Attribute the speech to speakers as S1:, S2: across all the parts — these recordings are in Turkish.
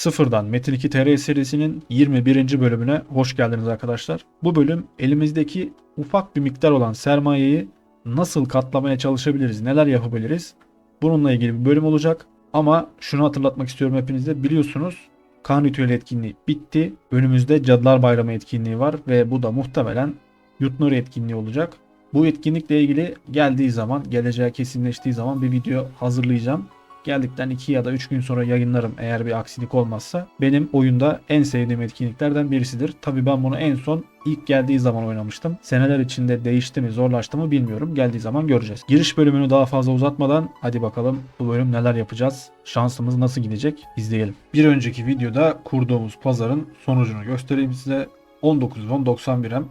S1: Sıfırdan Metin 2 TR serisinin 21. bölümüne hoş geldiniz arkadaşlar. Bu bölüm elimizdeki ufak bir miktar olan sermayeyi nasıl katlamaya çalışabiliriz, neler yapabiliriz? Bununla ilgili bir bölüm olacak. Ama şunu hatırlatmak istiyorum hepinize. Biliyorsunuz kan ritüeli etkinliği bitti. Önümüzde Cadılar Bayramı etkinliği var ve bu da muhtemelen Yutnuri etkinliği olacak. Bu etkinlikle ilgili geldiği zaman, geleceğe kesinleştiği zaman bir video hazırlayacağım. Geldikten 2 ya da 3 gün sonra yayınlarım eğer bir aksilik olmazsa. Benim oyunda en sevdiğim etkinliklerden birisidir. Tabii ben bunu en son ilk geldiği zaman oynamıştım. Seneler içinde değişti mi zorlaştı mı bilmiyorum. Geldiği zaman göreceğiz. Giriş bölümünü daha fazla uzatmadan hadi bakalım bu bölüm neler yapacağız? Şansımız nasıl gidecek? İzleyelim. Bir önceki videoda kurduğumuz pazarın sonucunu göstereyim size. 19 won 91 hem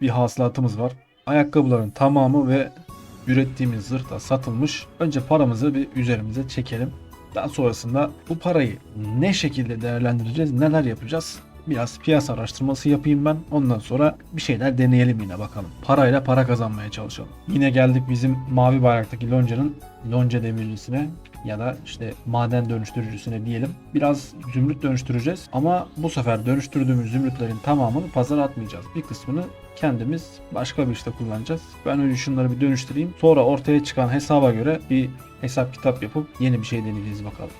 S1: bir hasılatımız var. Ayakkabıların tamamı ve ürettiğimiz zırh da satılmış. Önce paramızı bir üzerimize çekelim. Daha sonrasında bu parayı ne şekilde değerlendireceğiz, neler yapacağız? Biraz piyasa araştırması yapayım ben. Ondan sonra bir şeyler deneyelim yine bakalım. Parayla para kazanmaya çalışalım. Yine geldik bizim mavi bayraktaki loncanın lonca demircisine ya da işte maden dönüştürücüsüne diyelim. Biraz zümrüt dönüştüreceğiz ama bu sefer dönüştürdüğümüz zümrütlerin tamamını pazara atmayacağız. Bir kısmını kendimiz başka bir işte kullanacağız. Ben önce şunları bir dönüştüreyim. Sonra ortaya çıkan hesaba göre bir hesap kitap yapıp yeni bir şey deneyeceğiz bakalım.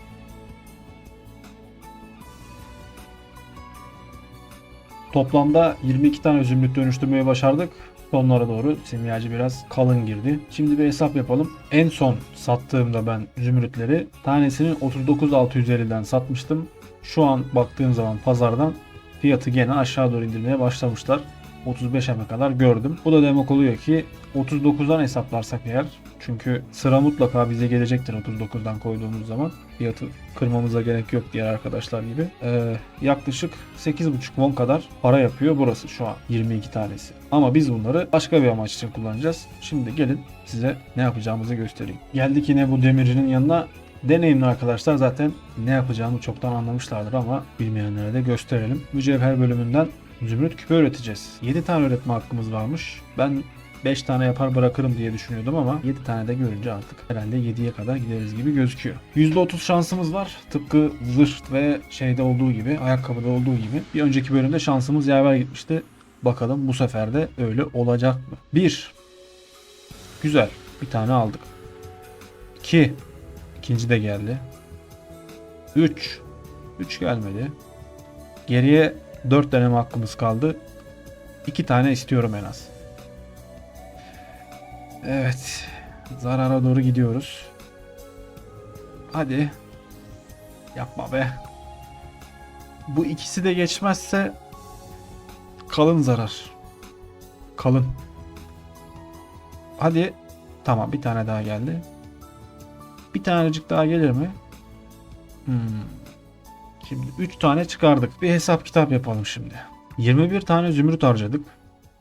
S1: Toplamda 22 tane zümrüt dönüştürmeyi başardık. Sonlara doğru simyacı biraz kalın girdi. Şimdi bir hesap yapalım. En son sattığımda ben zümrütleri tanesini 39.650'den satmıştım. Şu an baktığım zaman pazardan fiyatı gene aşağı doğru indirmeye başlamışlar. 35'e kadar gördüm. Bu da demek oluyor ki 39'dan hesaplarsak eğer çünkü sıra mutlaka bize gelecektir 39'dan koyduğumuz zaman. Fiyatı kırmamıza gerek yok diğer arkadaşlar gibi. Ee, yaklaşık 8,5 won kadar para yapıyor burası şu an 22 tanesi. Ama biz bunları başka bir amaç için kullanacağız. Şimdi gelin size ne yapacağımızı göstereyim. Geldik yine bu demircinin yanına. Deneyimli arkadaşlar zaten ne yapacağımı çoktan anlamışlardır ama bilmeyenlere de gösterelim. Mücevher bölümünden zümrüt küpe üreteceğiz. 7 tane üretme hakkımız varmış. Ben 5 tane yapar bırakırım diye düşünüyordum ama 7 tane de görünce artık herhalde 7'ye kadar gideriz gibi gözüküyor. %30 şansımız var. Tıpkı zırh ve şeyde olduğu gibi, ayakkabıda olduğu gibi. Bir önceki bölümde şansımız yaver gitmişti. Bakalım bu sefer de öyle olacak mı? 1. Güzel. Bir tane aldık. 2. İkinci de geldi. 3. 3 gelmedi. Geriye 4 deneme hakkımız kaldı. 2 tane istiyorum en az. Evet. Zarara doğru gidiyoruz. Hadi. Yapma be. Bu ikisi de geçmezse kalın zarar. Kalın. Hadi. Tamam bir tane daha geldi. Bir tanecik daha gelir mi? Hmm. Şimdi 3 tane çıkardık. Bir hesap kitap yapalım şimdi. 21 tane zümrüt harcadık.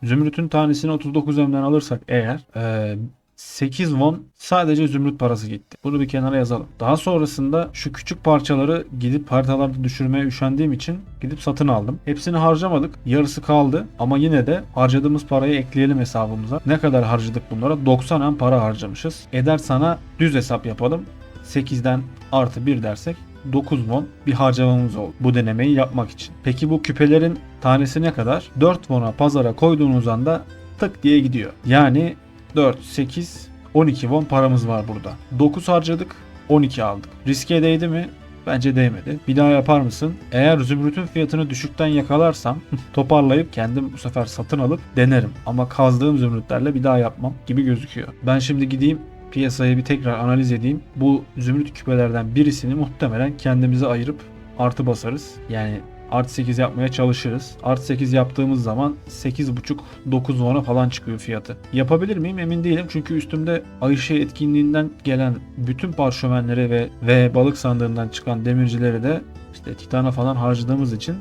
S1: Zümrütün tanesini 39 emden alırsak eğer e, 8 won sadece zümrüt parası gitti. Bunu bir kenara yazalım. Daha sonrasında şu küçük parçaları gidip haritalarda düşürmeye üşendiğim için gidip satın aldım. Hepsini harcamadık. Yarısı kaldı ama yine de harcadığımız parayı ekleyelim hesabımıza. Ne kadar harcadık bunlara? 90 em para harcamışız. Eder sana düz hesap yapalım. 8'den artı 1 dersek 9 won bir harcamamız oldu bu denemeyi yapmak için. Peki bu küpelerin tanesi ne kadar? 4 won'a pazara koyduğunuz anda tık diye gidiyor. Yani 4, 8, 12 won paramız var burada. 9 harcadık, 12 aldık. Riske değdi mi? Bence değmedi. Bir daha yapar mısın? Eğer zümrütün fiyatını düşükten yakalarsam toparlayıp kendim bu sefer satın alıp denerim. Ama kazdığım zümrütlerle bir daha yapmam gibi gözüküyor. Ben şimdi gideyim piyasayı bir tekrar analiz edeyim. Bu zümrüt küpelerden birisini muhtemelen kendimize ayırıp artı basarız. Yani artı 8 yapmaya çalışırız. Artı 8 yaptığımız zaman 8.5-9 won'a falan çıkıyor fiyatı. Yapabilir miyim emin değilim çünkü üstümde Ayşe etkinliğinden gelen bütün parşömenleri ve ve balık sandığından çıkan demircileri de işte titana falan harcadığımız için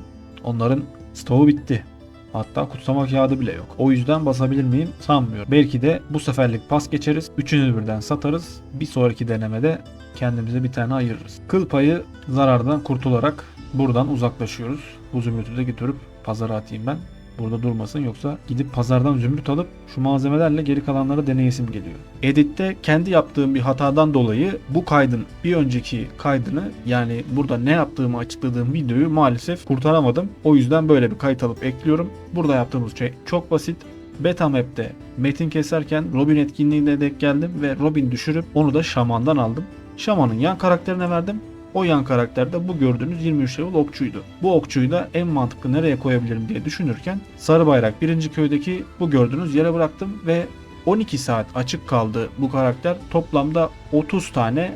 S1: onların stoğu bitti. Hatta kutsama kağıdı bile yok. O yüzden basabilir miyim sanmıyorum. Belki de bu seferlik pas geçeriz. Üçünü birden satarız. Bir sonraki denemede kendimize bir tane ayırırız. Kıl payı zarardan kurtularak buradan uzaklaşıyoruz. Bu zümrütü de götürüp pazara atayım ben. Burada durmasın yoksa gidip pazardan zümrüt alıp şu malzemelerle geri kalanları deneyesim geliyor. Editte kendi yaptığım bir hatadan dolayı bu kaydın bir önceki kaydını yani burada ne yaptığımı açıkladığım videoyu maalesef kurtaramadım. O yüzden böyle bir kayıt alıp ekliyorum. Burada yaptığımız şey çok basit. Beta Map'te metin keserken Robin etkinliğine denk geldim ve Robin düşürüp onu da Şaman'dan aldım. Şaman'ın yan karakterine verdim. O yan karakter de bu gördüğünüz 23 level okçuydu. Bu okçuyu da en mantıklı nereye koyabilirim diye düşünürken Sarı Bayrak 1. köydeki bu gördüğünüz yere bıraktım ve 12 saat açık kaldı bu karakter. Toplamda 30 tane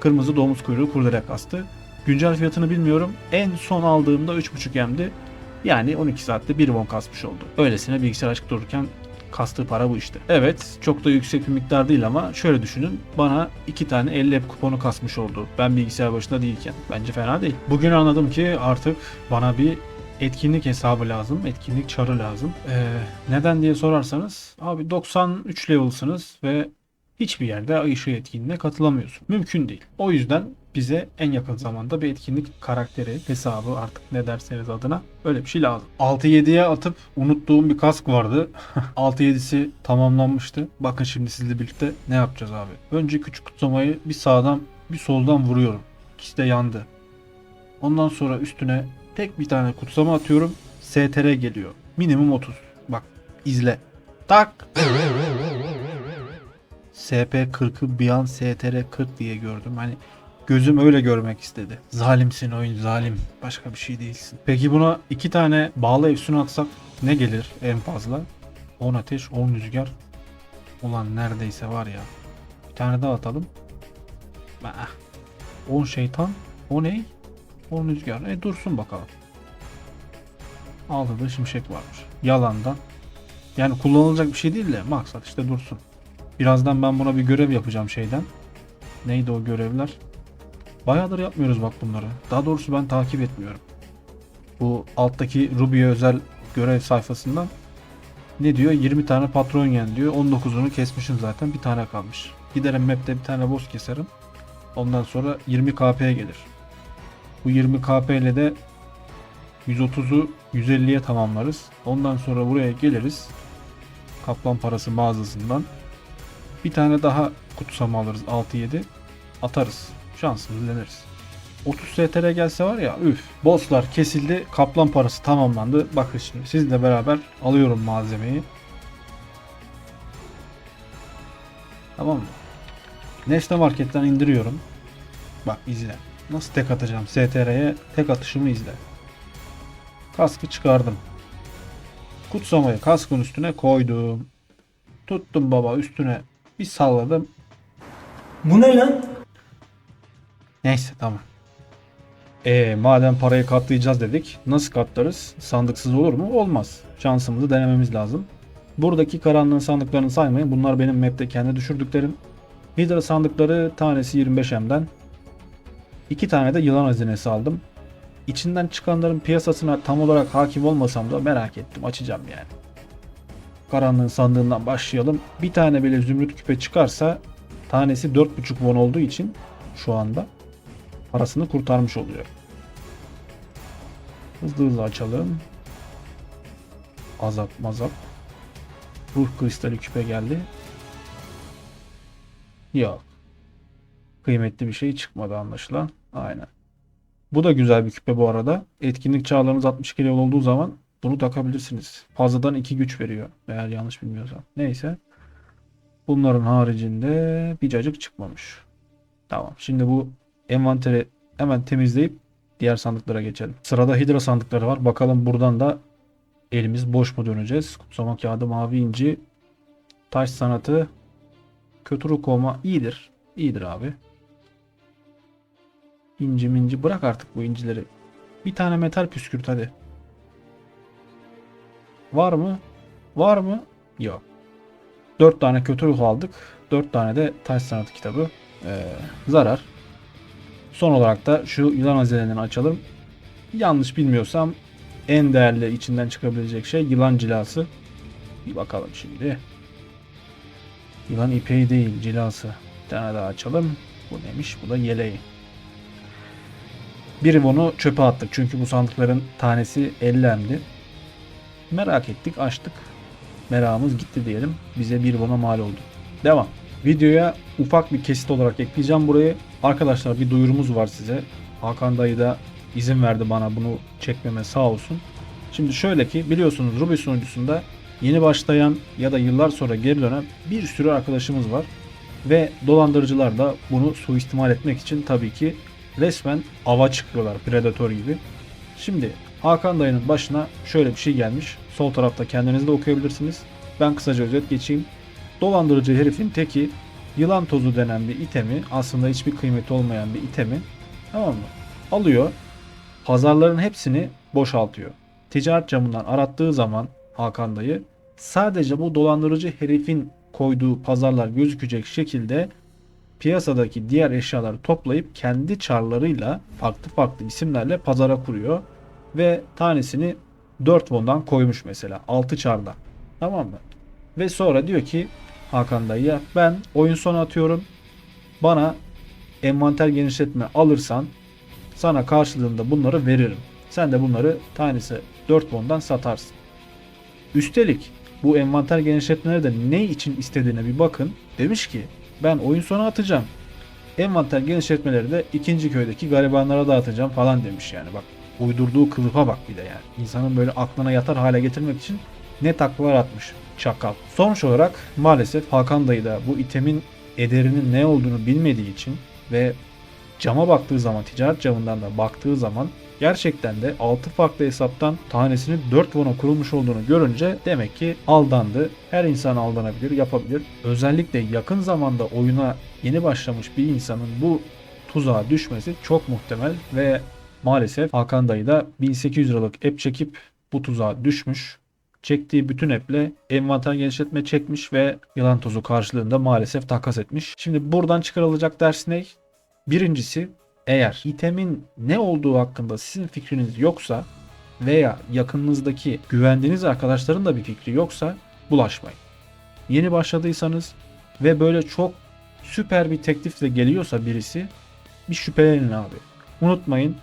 S1: kırmızı domuz kuyruğu kurdele kastı. Güncel fiyatını bilmiyorum. En son aldığımda 3.5 M'di. Yani 12 saatte 1 won kasmış oldu. Öylesine bilgisayar açık dururken kastığı para bu işte. Evet çok da yüksek bir miktar değil ama şöyle düşünün bana 2 tane 50 app kuponu kasmış oldu. Ben bilgisayar başında değilken. Bence fena değil. Bugün anladım ki artık bana bir etkinlik hesabı lazım. Etkinlik çarı lazım. Ee, neden diye sorarsanız abi 93 level'sınız ve hiçbir yerde ışığı etkinliğine katılamıyorsun. Mümkün değil. O yüzden bize en yakın zamanda bir etkinlik karakteri, hesabı artık ne derseniz adına öyle bir şey lazım. 6-7'ye atıp unuttuğum bir kask vardı. 6-7'si tamamlanmıştı. Bakın şimdi sizle birlikte ne yapacağız abi. Önce küçük kutsamayı bir sağdan bir soldan vuruyorum. İkisi de yandı. Ondan sonra üstüne tek bir tane kutsama atıyorum. STR geliyor. Minimum 30. Bak izle. Tak. SP40'ı bir an STR 40 diye gördüm. Hani gözüm öyle görmek istedi. Zalimsin oyun zalim. Başka bir şey değilsin. Peki buna iki tane bağlı efsun atsak ne gelir en fazla? 10 ateş 10 rüzgar. Ulan neredeyse var ya. Bir tane daha atalım. Ah. 10 şeytan. O ne? 10 rüzgar. E dursun bakalım. Altıda şimşek varmış. Yalandan. Yani kullanılacak bir şey değil de maksat işte dursun. Birazdan ben buna bir görev yapacağım şeyden. Neydi o görevler? Bayağıdır yapmıyoruz bak bunları. Daha doğrusu ben takip etmiyorum. Bu alttaki Ruby'ye özel görev sayfasından ne diyor? 20 tane patron yen diyor. 19'unu kesmişim zaten. Bir tane kalmış. Giderim map'te bir tane boss keserim. Ondan sonra 20 KP'ye gelir. Bu 20 KP ile de 130'u 150'ye tamamlarız. Ondan sonra buraya geliriz. Kaplan parası mağazasından. Bir tane daha kutsama alırız 6-7. Atarız. Şansımızı deneriz. 30 STR gelse var ya üf. Bosslar kesildi. Kaplan parası tamamlandı. Bakın şimdi sizle beraber alıyorum malzemeyi. Tamam mı? Nesne marketten indiriyorum. Bak izle. Nasıl tek atacağım STR'ye tek atışımı izle. Kaskı çıkardım. Kutsamayı kaskın üstüne koydum. Tuttum baba üstüne bir salladım.
S2: Bu ne lan?
S1: Neyse tamam. E madem parayı katlayacağız dedik. Nasıl katlarız? Sandıksız olur mu? Olmaz. Şansımızı denememiz lazım. Buradaki karanlığın sandıklarını saymayın. Bunlar benim map'te kendi düşürdüklerim. Hydra sandıkları tanesi 25M'den. İki tane de yılan hazinesi aldım. İçinden çıkanların piyasasına tam olarak hakim olmasam da merak ettim. Açacağım yani. Karanlığın sandığından başlayalım. Bir tane bile zümrüt küpe çıkarsa tanesi 4.5 won olduğu için şu anda parasını kurtarmış oluyor. Hızlı hızlı açalım. Azap mazap. Ruh kristali küpe geldi. Yok. Kıymetli bir şey çıkmadı anlaşılan. Aynen. Bu da güzel bir küpe bu arada. Etkinlik çağlarınız 62 level olduğu zaman bunu takabilirsiniz. Fazladan 2 güç veriyor. Eğer yanlış bilmiyorsam. Neyse. Bunların haricinde bir cacık çıkmamış. Tamam. Şimdi bu envanteri hemen temizleyip diğer sandıklara geçelim. Sırada hidra sandıkları var. Bakalım buradan da elimiz boş mu döneceğiz? Kutsama kağıdı, mavi inci, taş sanatı, kötü ruh kovma iyidir. İyidir abi. İnci minci bırak artık bu incileri. Bir tane metal püskürt hadi. Var mı? Var mı? Yok. 4 tane kötü ruh aldık. 4 tane de taş sanatı kitabı. Ee, zarar. Son olarak da şu yılan hazinelerini açalım. Yanlış bilmiyorsam en değerli içinden çıkabilecek şey yılan cilası. Bir bakalım şimdi. Yılan ipeği değil cilası. Bir tane daha açalım. Bu neymiş? Bu da yeleği. Bir bunu çöpe attık. Çünkü bu sandıkların tanesi 50 emdi. Merak ettik, açtık. Merakımız gitti diyelim. Bize bir bona mal oldu. Devam. Videoya ufak bir kesit olarak ekleyeceğim burayı. Arkadaşlar bir duyurumuz var size. Hakan dayı da izin verdi bana bunu çekmeme sağ olsun. Şimdi şöyle ki biliyorsunuz Ruby sunucusunda yeni başlayan ya da yıllar sonra geri dönen bir sürü arkadaşımız var. Ve dolandırıcılar da bunu suistimal etmek için tabii ki resmen ava çıkıyorlar predatör gibi. Şimdi Hakan dayının başına şöyle bir şey gelmiş. Sol tarafta kendiniz de okuyabilirsiniz. Ben kısaca özet geçeyim. Dolandırıcı herifin teki yılan tozu denen bir itemi aslında hiçbir kıymeti olmayan bir itemi tamam mı? Alıyor. Pazarların hepsini boşaltıyor. Ticaret camından arattığı zaman Hakan dayı sadece bu dolandırıcı herifin koyduğu pazarlar gözükecek şekilde piyasadaki diğer eşyaları toplayıp kendi çarlarıyla farklı farklı isimlerle pazara kuruyor ve tanesini 4 won'dan koymuş mesela 6 çarda. Tamam mı? Ve sonra diyor ki Hakan dayıya ben oyun sonu atıyorum. Bana envanter genişletme alırsan sana karşılığında bunları veririm. Sen de bunları tanesi 4 won'dan satarsın. Üstelik bu envanter genişletmeleri de ne için istediğine bir bakın. Demiş ki ben oyun sonu atacağım. Envanter genişletmeleri de ikinci köydeki garibanlara dağıtacağım falan demiş yani bak. Uydurduğu kılıfa bak bir de yani. İnsanın böyle aklına yatar hale getirmek için ne taklalar atmış çakal. Sonuç olarak maalesef Hakan dayı da bu itemin ederinin ne olduğunu bilmediği için ve cama baktığı zaman ticaret camından da baktığı zaman gerçekten de 6 farklı hesaptan tanesinin 4 won'a kurulmuş olduğunu görünce demek ki aldandı. Her insan aldanabilir, yapabilir. Özellikle yakın zamanda oyuna yeni başlamış bir insanın bu tuzağa düşmesi çok muhtemel ve maalesef Hakan dayı da 1800 liralık app çekip bu tuzağa düşmüş. Çektiği bütün app'le envanter genişletme çekmiş ve yılan tozu karşılığında maalesef takas etmiş. Şimdi buradan çıkarılacak ders ne? Birincisi eğer itemin ne olduğu hakkında sizin fikriniz yoksa veya yakınınızdaki güvendiğiniz arkadaşların da bir fikri yoksa bulaşmayın. Yeni başladıysanız ve böyle çok süper bir teklifle geliyorsa birisi bir şüphelenin abi. Unutmayın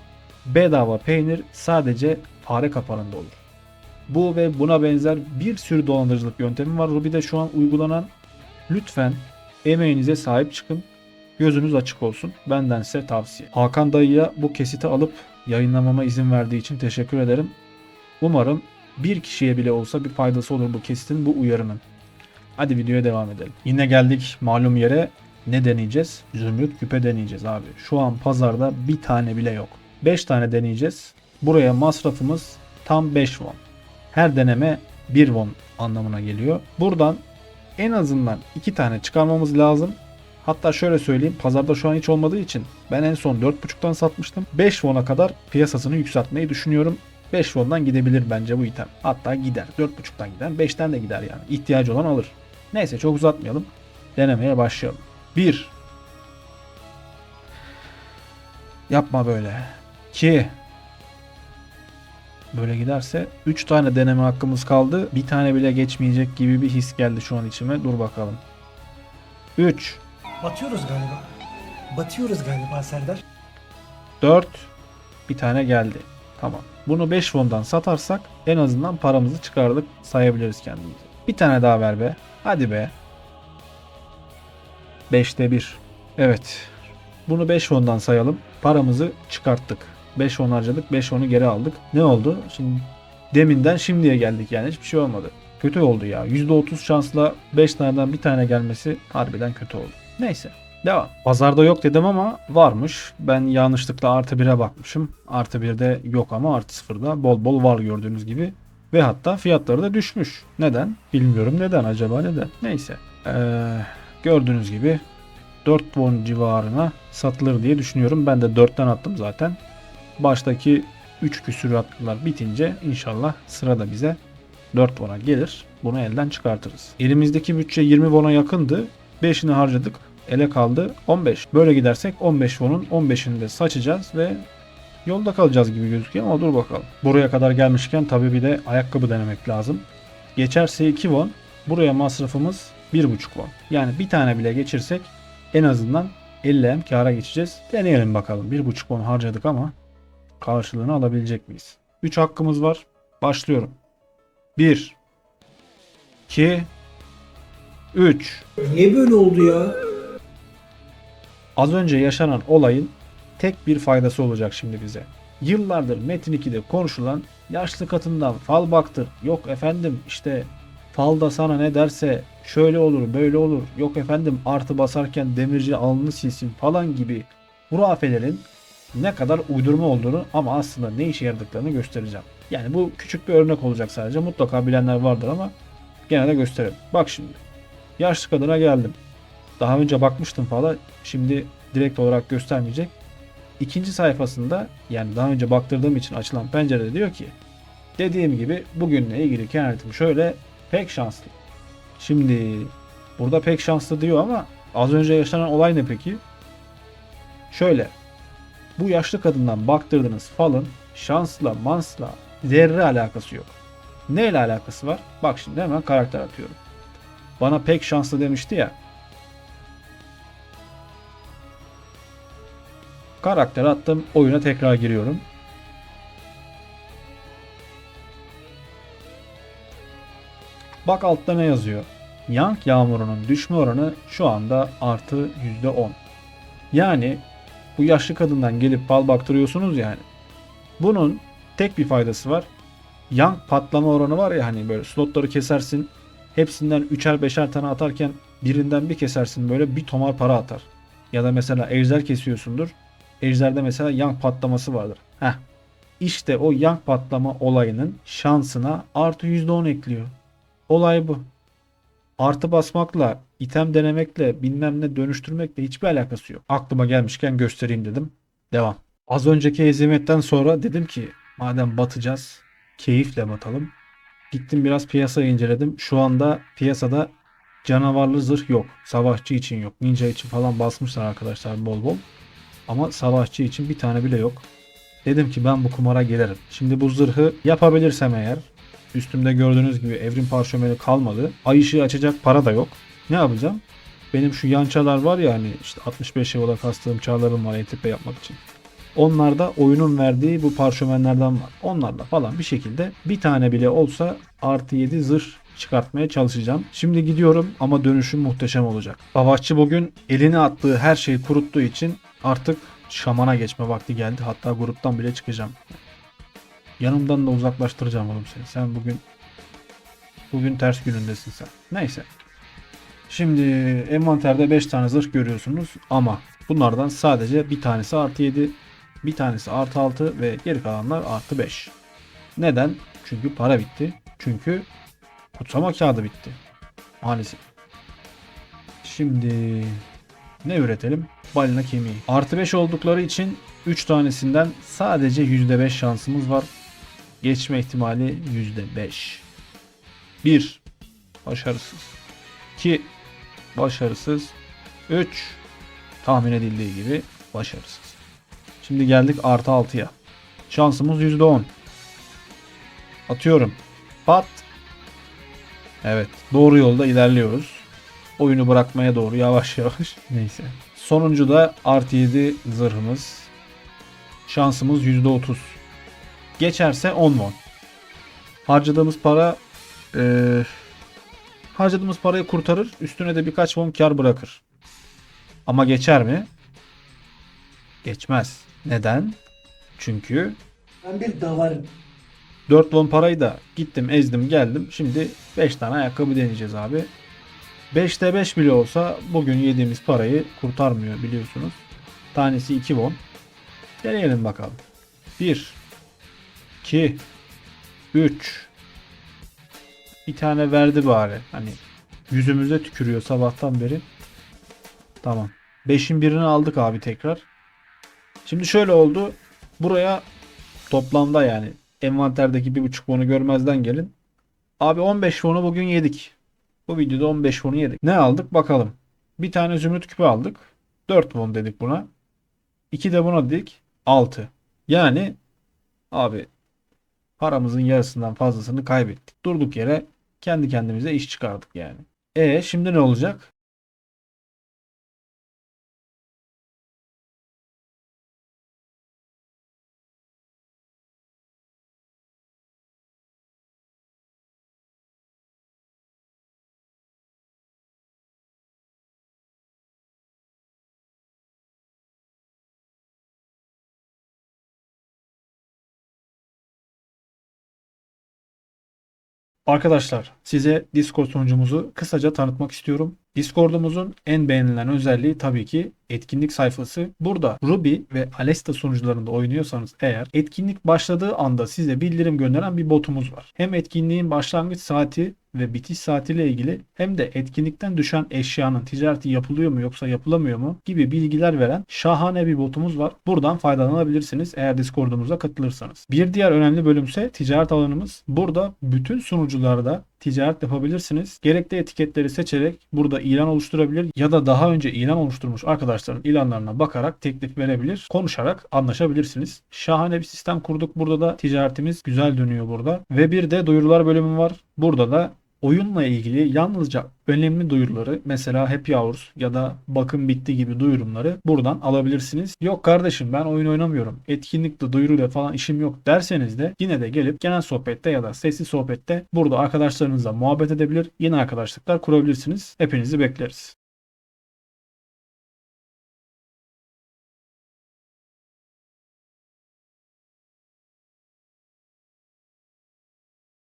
S1: bedava peynir sadece fare kapanında olur. Bu ve buna benzer bir sürü dolandırıcılık yöntemi var. Ruby'de şu an uygulanan. Lütfen emeğinize sahip çıkın. Gözünüz açık olsun. Benden size tavsiye. Hakan dayıya bu kesiti alıp yayınlamama izin verdiği için teşekkür ederim. Umarım bir kişiye bile olsa bir faydası olur bu kesitin, bu uyarının. Hadi videoya devam edelim. Yine geldik malum yere. Ne deneyeceğiz? Zümrüt küpe deneyeceğiz abi. Şu an pazarda bir tane bile yok. 5 tane deneyeceğiz. Buraya masrafımız tam 5 won. Her deneme 1 won anlamına geliyor. Buradan en azından 2 tane çıkarmamız lazım. Hatta şöyle söyleyeyim pazarda şu an hiç olmadığı için ben en son 4.5'tan satmıştım. 5 won'a kadar piyasasını yükseltmeyi düşünüyorum. 5 won'dan gidebilir bence bu item. Hatta gider. 4.5'tan gider. 5'ten de gider yani. İhtiyacı olan alır. Neyse çok uzatmayalım. Denemeye başlayalım. 1 Yapma böyle. 2 Böyle giderse 3 tane deneme hakkımız kaldı. Bir tane bile geçmeyecek gibi bir his geldi şu an içime. Dur bakalım. 3
S2: Batıyoruz galiba. Batıyoruz galiba Serdar.
S1: 4 bir tane geldi. Tamam. Bunu 5 won'dan satarsak en azından paramızı çıkardık sayabiliriz kendimizi. Bir tane daha ver be. Hadi be. 5'te 1. Evet. Bunu 5 won'dan sayalım. Paramızı çıkarttık. 5 won harcadık. 5 won'u geri aldık. Ne oldu? Şimdi deminden şimdiye geldik yani hiçbir şey olmadı. Kötü oldu ya. %30 şansla 5 taneden bir tane gelmesi harbiden kötü oldu. Neyse. Devam. Pazarda yok dedim ama varmış. Ben yanlışlıkla artı 1'e bakmışım. Artı 1'de yok ama artı 0'da bol bol var gördüğünüz gibi. Ve hatta fiyatları da düşmüş. Neden? Bilmiyorum neden acaba neden. Neyse. Ee, gördüğünüz gibi 4 won civarına satılır diye düşünüyorum. Ben de 4'ten attım zaten. Baştaki 3 küsüratlar bitince inşallah sırada bize 4 won'a gelir. Bunu elden çıkartırız. Elimizdeki bütçe 20 won'a yakındı. 5'ini harcadık. Ele kaldı 15. Böyle gidersek 15 won'un 15'ini de saçacağız ve yolda kalacağız gibi gözüküyor ama dur bakalım. Buraya kadar gelmişken tabii bir de ayakkabı denemek lazım. Geçerse 2 won. Buraya masrafımız 1,5 won. Yani bir tane bile geçirsek en azından 50 hem kâra geçeceğiz. Deneyelim bakalım. 1,5 won harcadık ama karşılığını alabilecek miyiz? 3 hakkımız var. Başlıyorum. 1 2 3
S2: Niye böyle oldu ya?
S1: Az önce yaşanan olayın tek bir faydası olacak şimdi bize. Yıllardır Metin 2'de konuşulan yaşlı katından fal baktır. Yok efendim işte falda sana ne derse şöyle olur böyle olur. Yok efendim artı basarken demirci alnını silsin falan gibi hurafelerin ne kadar uydurma olduğunu ama aslında ne işe yaradıklarını göstereceğim. Yani bu küçük bir örnek olacak sadece. Mutlaka bilenler vardır ama gene de gösterelim. Bak şimdi. Yaşlı kadına geldim. Daha önce bakmıştım falan. Şimdi direkt olarak göstermeyecek. İkinci sayfasında yani daha önce baktırdığım için açılan pencerede diyor ki dediğim gibi bugünle ilgili kehanetim şöyle pek şanslı. Şimdi burada pek şanslı diyor ama az önce yaşanan olay ne peki? Şöyle bu yaşlı kadından baktırdığınız falın şansla mansla zerre alakası yok. Neyle alakası var? Bak şimdi hemen karakter atıyorum. Bana pek şanslı demişti ya. Karakter attım. Oyuna tekrar giriyorum. Bak altta ne yazıyor? Yank yağmurunun düşme oranı şu anda artı %10. Yani bu yaşlı kadından gelip bal baktırıyorsunuz yani. Bunun tek bir faydası var. Yank patlama oranı var ya hani böyle slotları kesersin. Hepsinden üçer beşer tane atarken birinden bir kesersin böyle bir tomar para atar. Ya da mesela ejder kesiyorsundur. Ejderde mesela yank patlaması vardır. Heh. İşte o yank patlama olayının şansına artı %10 ekliyor. Olay bu. Artı basmakla, item denemekle, bilmem ne dönüştürmekle hiçbir alakası yok. Aklıma gelmişken göstereyim dedim. Devam. Az önceki hezimetten sonra dedim ki madem batacağız keyifle batalım. Gittim biraz piyasayı inceledim. Şu anda piyasada canavarlı zırh yok. Savaşçı için yok. Ninja için falan basmışlar arkadaşlar bol bol. Ama savaşçı için bir tane bile yok. Dedim ki ben bu kumara girerim. Şimdi bu zırhı yapabilirsem eğer üstümde gördüğünüz gibi evrim parşömeni kalmadı. Ay ışığı açacak para da yok. Ne yapacağım? Benim şu yan çalar var ya hani işte 65 yıla kastığım çağlarım var ETP yapmak için. Onlarda oyunun verdiği bu parşömenlerden var. Onlarla falan bir şekilde bir tane bile olsa artı 7 zırh çıkartmaya çalışacağım. Şimdi gidiyorum ama dönüşüm muhteşem olacak. Savaşçı bugün eline attığı her şeyi kuruttuğu için artık şamana geçme vakti geldi. Hatta gruptan bile çıkacağım. Yanımdan da uzaklaştıracağım oğlum seni. Sen bugün bugün ters günündesin sen. Neyse. Şimdi envanterde 5 tane zırh görüyorsunuz ama bunlardan sadece bir tanesi artı 7, bir tanesi artı 6 ve geri kalanlar artı 5. Neden? Çünkü para bitti. Çünkü kutsama kağıdı bitti. Maalesef. Şimdi ne üretelim? Balina kemiği. Artı 5 oldukları için 3 tanesinden sadece %5 şansımız var. Geçme ihtimali %5. 1. Başarısız. 2. Başarısız. 3. Tahmin edildiği gibi başarısız. Şimdi geldik artı 6'ya. Şansımız %10. Atıyorum. Pat. Evet. Doğru yolda ilerliyoruz. Oyunu bırakmaya doğru yavaş yavaş. Neyse. Sonuncu da artı 7 zırhımız. Şansımız %30. Geçerse 10 won. Harcadığımız para eee, harcadığımız parayı kurtarır. Üstüne de birkaç won kar bırakır. Ama geçer mi? Geçmez. Neden? Çünkü
S2: Ben bir davarım.
S1: 4 won parayı da gittim ezdim geldim. Şimdi 5 tane ayakkabı deneyeceğiz abi. 5'te 5 bile olsa bugün yediğimiz parayı kurtarmıyor biliyorsunuz. Tanesi 2 won. Deneyelim bakalım. 1 2 3 Bir tane verdi bari. Hani yüzümüze tükürüyor sabahtan beri. Tamam. 5'in birini aldık abi tekrar. Şimdi şöyle oldu. Buraya toplamda yani envanterdeki 1.5 won'u görmezden gelin. Abi 15 won'u bugün yedik. Bu videoda 15 won'u yedik. Ne aldık bakalım. Bir tane zümrüt küpü aldık. 4 won dedik buna. 2 de buna dedik. 6. Yani abi paramızın yarısından fazlasını kaybettik. Durduk yere kendi kendimize iş çıkardık yani. E şimdi ne olacak? Arkadaşlar size Discord sunucumuzu kısaca tanıtmak istiyorum. Discord'umuzun en beğenilen özelliği tabii ki etkinlik sayfası. Burada Ruby ve Alesta sunucularında oynuyorsanız eğer etkinlik başladığı anda size bildirim gönderen bir botumuz var. Hem etkinliğin başlangıç saati ve bitiş saatiyle ilgili hem de etkinlikten düşen eşyanın ticareti yapılıyor mu yoksa yapılamıyor mu gibi bilgiler veren şahane bir botumuz var. Buradan faydalanabilirsiniz eğer Discord'umuza katılırsanız. Bir diğer önemli bölümse ticaret alanımız. Burada bütün sunucularda ticaret yapabilirsiniz. Gerekli etiketleri seçerek burada ilan oluşturabilir ya da daha önce ilan oluşturmuş arkadaşların ilanlarına bakarak teklif verebilir. Konuşarak anlaşabilirsiniz. Şahane bir sistem kurduk. Burada da ticaretimiz güzel dönüyor burada. Ve bir de duyurular bölümü var. Burada da oyunla ilgili yalnızca önemli duyuruları mesela Happy Hours ya da bakım bitti gibi duyurumları buradan alabilirsiniz. Yok kardeşim ben oyun oynamıyorum. Etkinlikle duyuruyla falan işim yok derseniz de yine de gelip genel sohbette ya da sesli sohbette burada arkadaşlarınızla muhabbet edebilir. Yeni arkadaşlıklar kurabilirsiniz. Hepinizi bekleriz.